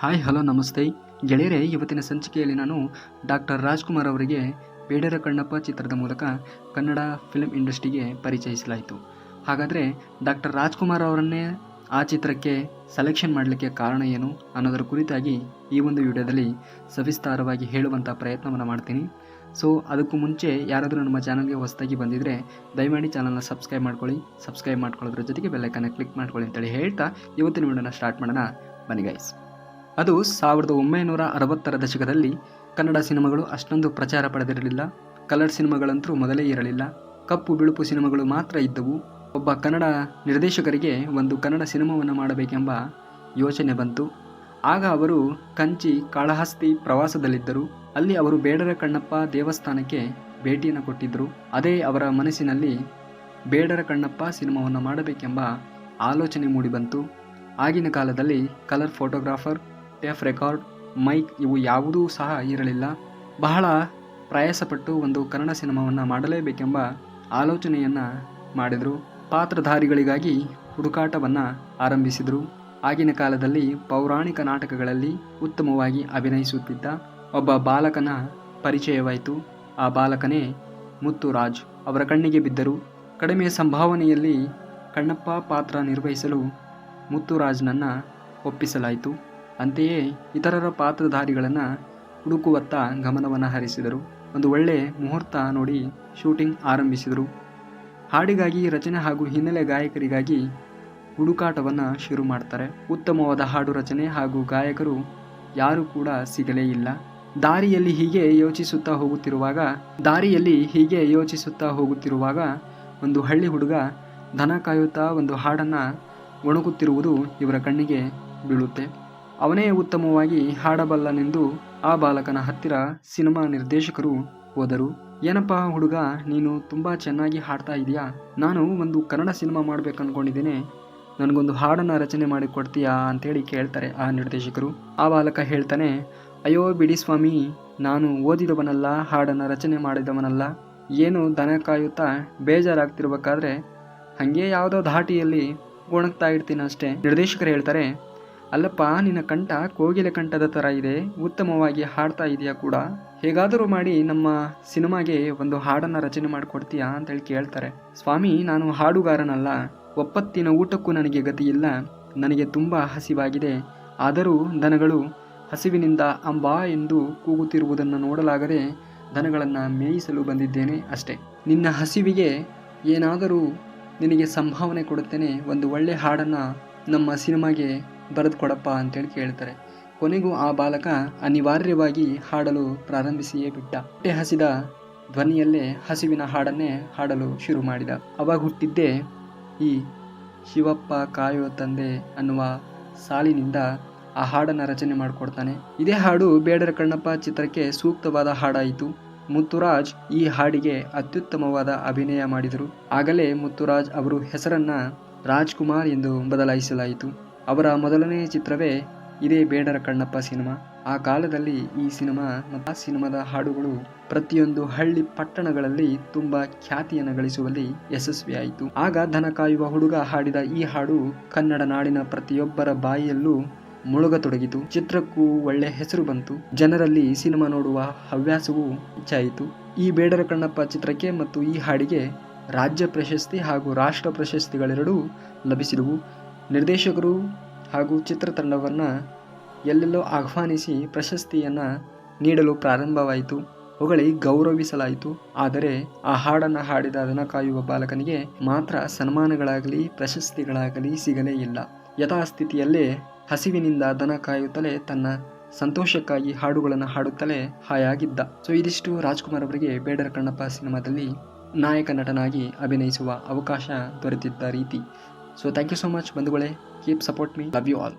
Hi hello ನಮಸ್ತೆ. ಗೆಳೆಯರೇ, ಇವತ್ತಿನ ಸಂಚಿಕೆಯಲ್ಲಿ ನಾನು ಡಾಕ್ಟರ್ ರಾಜ್ಕುಮಾರ್ ಅವರಿಗೆ ಬೇಡರ ಕಣ್ಣಪ್ಪ ಚಿತ್ರದ ಮೂಲಕ ಕನ್ನಡ ಫಿಲ್ಮ್ ಇಂಡಸ್ಟ್ರಿಗೆ ಪರಿಚಯಿಸಲಾಯಿತು. ಹಾಗಾದರೆ ಡಾಕ್ಟರ್ ರಾಜ್ಕುಮಾರ್ ಅವರನ್ನೇ ಆ ಚಿತ್ರಕ್ಕೆ ಸೆಲೆಕ್ಷನ್ ಮಾಡಲಿಕ್ಕೆ ಕಾರಣ ಏನು ಅನ್ನೋದರ ಕುರಿತಾಗಿ ಈ ಒಂದು ವಿಡಿಯೋದಲ್ಲಿ ಸವಿಸ್ತಾರವಾಗಿ ಹೇಳುವಂಥ ಪ್ರಯತ್ನವನ್ನು ಮಾಡ್ತೀನಿ. ಸೊ ಅದಕ್ಕೂ ಮುಂಚೆ ಯಾರಾದರೂ ನಮ್ಮ ಚಾನಲ್ಗೆ ಹೊಸದಾಗಿ ಬಂದಿದ್ದರೆ ದಯಮಾಡಿ ಚಾನಲ್ನ ಸಬ್ಸ್ಕ್ರೈಬ್ ಮಾಡ್ಕೊಳ್ಳಿ. ಸಬ್ಸ್ಕ್ರೈಬ್ ಮಾಡ್ಕೊಳ್ಳೋದ್ರ ಜೊತೆಗೆ ಬೆಲ್ಲೈಕನ್ನ ಕ್ಲಿಕ್ ಮಾಡ್ಕೊಳ್ಳಿ ಅಂತೇಳಿ ಹೇಳ್ತಾ ಇವತ್ತಿನ ವಿಡಿಯೋನ ಸ್ಟಾರ್ಟ್ ಮಾಡೋಣ. ಬನ್ನಿ ಗೈಸ್ ಅದು ಸಾವಿರದ ಒಂಬೈನೂರ ಅರವತ್ತರ ದಶಕದಲ್ಲಿ ಕನ್ನಡ ಸಿನಿಮಾಗಳು ಅಷ್ಟೊಂದು ಪ್ರಚಾರ ಪಡೆದಿರಲಿಲ್ಲ. ಕಲರ್ ಸಿನಿಮಾಗಳಂತೂ ಮೊದಲೇ ಇರಲಿಲ್ಲ. ಕಪ್ಪು ಬಿಳುಪು ಸಿನಿಮಾಗಳು ಮಾತ್ರ ಇದ್ದವು. ಒಬ್ಬ ಕನ್ನಡ ನಿರ್ದೇಶಕರಿಗೆ ಒಂದು ಕನ್ನಡ ಸಿನಿಮಾವನ್ನು ಮಾಡಬೇಕೆಂಬ ಯೋಚನೆ ಬಂತು. ಆಗ ಅವರು ಕಂಚಿ, ಕಾಳಹಸ್ತಿ ಪ್ರವಾಸದಲ್ಲಿದ್ದರು. ಅಲ್ಲಿ ಅವರು ಬೇಡರ ಕಣ್ಣಪ್ಪ ದೇವಸ್ಥಾನಕ್ಕೆ ಭೇಟಿಯನ್ನು ಕೊಟ್ಟಿದ್ದರು. ಅದೇ ಅವರ ಮನಸ್ಸಿನಲ್ಲಿ ಬೇಡರ ಕಣ್ಣಪ್ಪ ಸಿನಿಮಾವನ್ನು ಮಾಡಬೇಕೆಂಬ ಆಲೋಚನೆ ಮೂಡಿಬಂತು. ಆಗಿನ ಕಾಲದಲ್ಲಿ colour photographer tape record, mic ಇವು ಯಾವುದೂ ಸಹ ಇರಲಿಲ್ಲ. ಬಹಳ ಪ್ರಯಾಸಪಟ್ಟು ಒಂದು ಕನ್ನಡ ಸಿನಿಮಾವನ್ನು ಮಾಡಲೇಬೇಕೆಂಬ ಆಲೋಚನೆಯನ್ನು ಮಾಡಿದರು. ಪಾತ್ರಧಾರಿಗಳಿಗಾಗಿ ಹುಡುಕಾಟವನ್ನು ಆರಂಭಿಸಿದರು. ಆಗಿನ ಕಾಲದಲ್ಲಿ ಪೌರಾಣಿಕ ನಾಟಕಗಳಲ್ಲಿ ಉತ್ತಮವಾಗಿ ಅಭಿನಯಿಸುತ್ತಿದ್ದ ಒಬ್ಬ ಬಾಲಕನ ಪರಿಚಯವಾಯಿತು. ಆ ಬಾಲಕನೇ ಮುತ್ತುರಾಜ್ ಅವರ ಕಣ್ಣಿಗೆ ಬಿದ್ದರು. ಕಡಿಮೆ ಸಂಭಾವನೆಯಲ್ಲಿ ಕಣ್ಣಪ್ಪ ಪಾತ್ರ ನಿರ್ವಹಿಸಲು ಮುತ್ತುರಾಜ್ನನ್ನು ಒಪ್ಪಿಸಲಾಯಿತು. ಅಂತೆಯೇ ಇತರರ ಪಾತ್ರಧಾರಿಗಳನ್ನು ಹುಡುಕುವತ್ತ ಗಮನವನ್ನು ಹರಿಸಿದರು. ಒಂದು ಒಳ್ಳೆ ಮುಹೂರ್ತ ನೋಡಿ ಶೂಟಿಂಗ್ ಆರಂಭಿಸಿದರು. ಹಾಡಿಗಾಗಿ, ರಚನೆ ಹಾಗೂ ಹಿನ್ನೆಲೆ ಗಾಯಕರಿಗಾಗಿ ಹುಡುಕಾಟವನ್ನು ಶುರು ಮಾಡ್ತಾರೆ. ಉತ್ತಮವಾದ ಹಾಡು ರಚನೆ ಹಾಗೂ ಗಾಯಕರು ಯಾರೂ ಕೂಡ ಸಿಗಲೇ ಇಲ್ಲ. ದಾರಿಯಲ್ಲಿ ಹೀಗೆ ಯೋಚಿಸುತ್ತಾ ಹೋಗುತ್ತಿರುವಾಗ, ದಾರಿಯಲ್ಲಿ ಹೀಗೆ ಯೋಚಿಸುತ್ತಾ ಹೋಗುತ್ತಿರುವಾಗ ಒಂದು ಹಳ್ಳಿ ಹುಡುಗ ದನ ಕಾಯುತ್ತಾ ಒಂದು ಹಾಡನ್ನು ಒಣಗುತ್ತಿರುವುದು ಇವರ ಕಣ್ಣಿಗೆ ಬೀಳುತ್ತೆ. ಅವನೇ ಉತ್ತಮವಾಗಿ ಹಾಡಬಲ್ಲನೆಂದು ಆ ಬಾಲಕನ ಹತ್ತಿರ ಸಿನಿಮಾ ನಿರ್ದೇಶಕರು ಹೋದರು. ಏನಪ್ಪ ಹುಡುಗ, ನೀನು ತುಂಬ ಚೆನ್ನಾಗಿ ಹಾಡ್ತಾ ಇದೆಯಾ? ನಾನು ಒಂದು ಕನ್ನಡ ಸಿನಿಮಾ ಮಾಡ್ಬೇಕು ಅಂದ್ಕೊಂಡಿದ್ದೇನೆ ನನಗೊಂದು ಹಾಡನ್ನು ರಚನೆ ಮಾಡಿ ಕೊಡ್ತೀಯಾ? ಅಂತೇಳಿ ಕೇಳ್ತಾರೆ ಆ ನಿರ್ದೇಶಕರು. ಆ ಬಾಲಕ ಹೇಳ್ತಾನೆ, ಅಯ್ಯೋ ಬಿಡಿ ಸ್ವಾಮಿ, ನಾನು ಓದಿದವನಲ್ಲ, ಹಾಡನ್ನು ರಚನೆ ಮಾಡಿದವನಲ್ಲ. ಏನು ದನ ಕಾಯುತ್ತಾ ಬೇಜಾರಾಗ್ತಿರ್ಬೇಕಾದ್ರೆ ಹಾಗೆ ಯಾವುದೋ ಧಾಟಿಯಲ್ಲಿ ಒಣಗ್ತಾ ಇರ್ತೀನಿ ಅಷ್ಟೇ ನಿರ್ದೇಶಕರು ಹೇಳ್ತಾರೆ ಅಲ್ಲಪ್ಪ, ನಿನ್ನ ಕಂಠ ಕೋಗಿಲೆ ಕಂಠದ ಥರ ಇದೆ, ಉತ್ತಮವಾಗಿ ಹಾಡ್ತಾ ಇದೆಯಾ ಕೂಡ? ಹೇಗಾದರೂ ಮಾಡಿ ನಮ್ಮ ಸಿನಿಮಾಗೆ ಒಂದು ಹಾಡನ್ನು ರಚನೆ ಮಾಡಿಕೊಡ್ತೀಯಾ ಅಂತೇಳಿ ಕೇಳ್ತಾರೆ. ಸ್ವಾಮಿ, ನಾನು ಹಾಡುಗಾರನಲ್ಲ, ಒಪ್ಪತ್ತಿನ ಊಟಕ್ಕೂ ನನಗೆ ಗತಿಯಿಲ್ಲ, ನನಗೆ ತುಂಬ ಹಸಿವಾಗಿದೆ, ಆದರೂ ದನಗಳು ಹಸಿವಿನಿಂದ ಅಂಬಾ ಎಂದು ಕೂಗುತ್ತಿರುವುದನ್ನು ನೋಡಲಾಗದೆ ದನಗಳನ್ನು ಮೇಯಿಸಲು ಬಂದಿದ್ದೇನೆ ಅಷ್ಟೇ. ನಿನ್ನ ಹಸಿವಿಗೆ ಏನಾದರೂ ನಿನಗೆ ಸಂಭಾವನೆ ಕೊಡುತ್ತೇನೆ, ಒಂದು ಒಳ್ಳೆ ಹಾಡನ್ನು ನಮ್ಮ ಸಿನಿಮಾಗೆ ಬರೆದು ಕೊಡಪ್ಪ ಅಂತೇಳಿ ಕೇಳ್ತಾರೆ. ಕೊನೆಗೂ ಆ ಬಾಲಕ ಅನಿವಾರ್ಯವಾಗಿ ಹಾಡಲು ಪ್ರಾರಂಭಿಸಿಯೇ ಬಿಟ್ಟ. ಹೊಟ್ಟೆ ಹಸಿದ ಧ್ವನಿಯಲ್ಲೇ ಹಸಿವಿನ ಹಾಡನ್ನೇ ಹಾಡಲು ಶುರು ಮಾಡಿದ. ಅವಾಗ ಹುಟ್ಟಿದ್ದೇ ಈ ಶಿವಪ್ಪ ಕಾಯೋ ತಂದೆ ಅನ್ನುವ ಸಾಲಿನಿಂದ ಆ ಹಾಡನ್ನು ರಚನೆ ಮಾಡಿಕೊಡ್ತಾನೆ. ಇದೇ ಹಾಡು ಬೇಡರ ಕಣ್ಣಪ್ಪ ಚಿತ್ರಕ್ಕೆ ಸೂಕ್ತವಾದ ಹಾಡಾಯಿತು. ಮುತ್ತುರಾಜ್ ಈ ಹಾಡಿಗೆ ಅತ್ಯುತ್ತಮವಾದ ಅಭಿನಯ ಮಾಡಿದರು. ಆಗಲೇ ಮುತ್ತುರಾಜ್ ಅವರು ಹೆಸರನ್ನು ರಾಜ್ಕುಮಾರ್ ಎಂದು ಬದಲಾಯಿಸಲಾಯಿತು. ಅವರ ಮೊದಲನೇ ಚಿತ್ರವೇ ಇದೇ ಬೇಡರ ಕಣ್ಣಪ್ಪ ಸಿನಿಮಾ. ಆ ಕಾಲದಲ್ಲಿ ಈ ಸಿನಿಮಾ ಮತ್ತು ಆ ಸಿನಿಮಾದ ಹಾಡುಗಳು ಪ್ರತಿಯೊಂದು ಹಳ್ಳಿ ಪಟ್ಟಣಗಳಲ್ಲಿ ತುಂಬ ಖ್ಯಾತಿಯನ್ನು ಗಳಿಸುವಲ್ಲಿ ಯಶಸ್ವಿಯಾಯಿತು. ಆಗ ದನ ಕಾಯುವ ಹುಡುಗ ಹಾಡಿದ ಈ ಹಾಡು ಕನ್ನಡ ನಾಡಿನ ಪ್ರತಿಯೊಬ್ಬರ ಬಾಯಿಯಲ್ಲೂ ಮುಳುಗತೊಡಗಿತು. ಚಿತ್ರಕ್ಕೂ ಒಳ್ಳೆ ಹೆಸರು ಬಂತು. ಜನರಲ್ಲಿ ಸಿನಿಮಾ ನೋಡುವ ಹವ್ಯಾಸವೂ ಹೆಚ್ಚಾಯಿತು. ಈ ಬೇಡರ ಕಣ್ಣಪ್ಪ ಚಿತ್ರಕ್ಕೆ ಮತ್ತು ಈ ಹಾಡಿಗೆ ರಾಜ್ಯ ಪ್ರಶಸ್ತಿ ಹಾಗೂ ರಾಷ್ಟ್ರ ಪ್ರಶಸ್ತಿಗಳೆರಡೂ ಲಭಿಸಿದವು ನಿರ್ದೇಶಕರು ಹಾಗೂ ಚಿತ್ರತಂಡವನ್ನು ಎಲ್ಲೆಲ್ಲೋ ಆಹ್ವಾನಿಸಿ ಪ್ರಶಸ್ತಿಯನ್ನು ನೀಡಲು ಪ್ರಾರಂಭವಾಯಿತು. ಹೊಗಳಿ ಗೌರವಿಸಲಾಯಿತು. ಆದರೆ ಆ ಹಾಡನ್ನು ಹಾಡಿದ ದನ ಕಾಯುವ ಬಾಲಕನಿಗೆ ಮಾತ್ರ ಸನ್ಮಾನಗಳಾಗಲಿ, ಪ್ರಶಸ್ತಿಗಳಾಗಲಿ ಸಿಗಲೇ ಇಲ್ಲ. ಯಥಾಸ್ಥಿತಿಯಲ್ಲೇ ಹಸಿವಿನಿಂದ ದನ ಕಾಯುತ್ತಲೇ ತನ್ನ ಸಂತೋಷಕ್ಕಾಗಿ ಹಾಡುಗಳನ್ನು ಹಾಡುತ್ತಲೇ ಹಾಯಾಗಿದ್ದ. ಸೊ, ಇದಿಷ್ಟು ರಾಜ್ಕುಮಾರ್ ಅವರಿಗೆ ಬೇಡರ ಕಣ್ಣಪ್ಪ ಸಿನಿಮಾದಲ್ಲಿ ನಾಯಕ ನಟನಾಗಿ ಅಭಿನಯಿಸುವ ಅವಕಾಶ ದೊರೆತಿದ್ದ ರೀತಿ. so thank you so much ಬಂಧುಗಳೇ keep support me love you all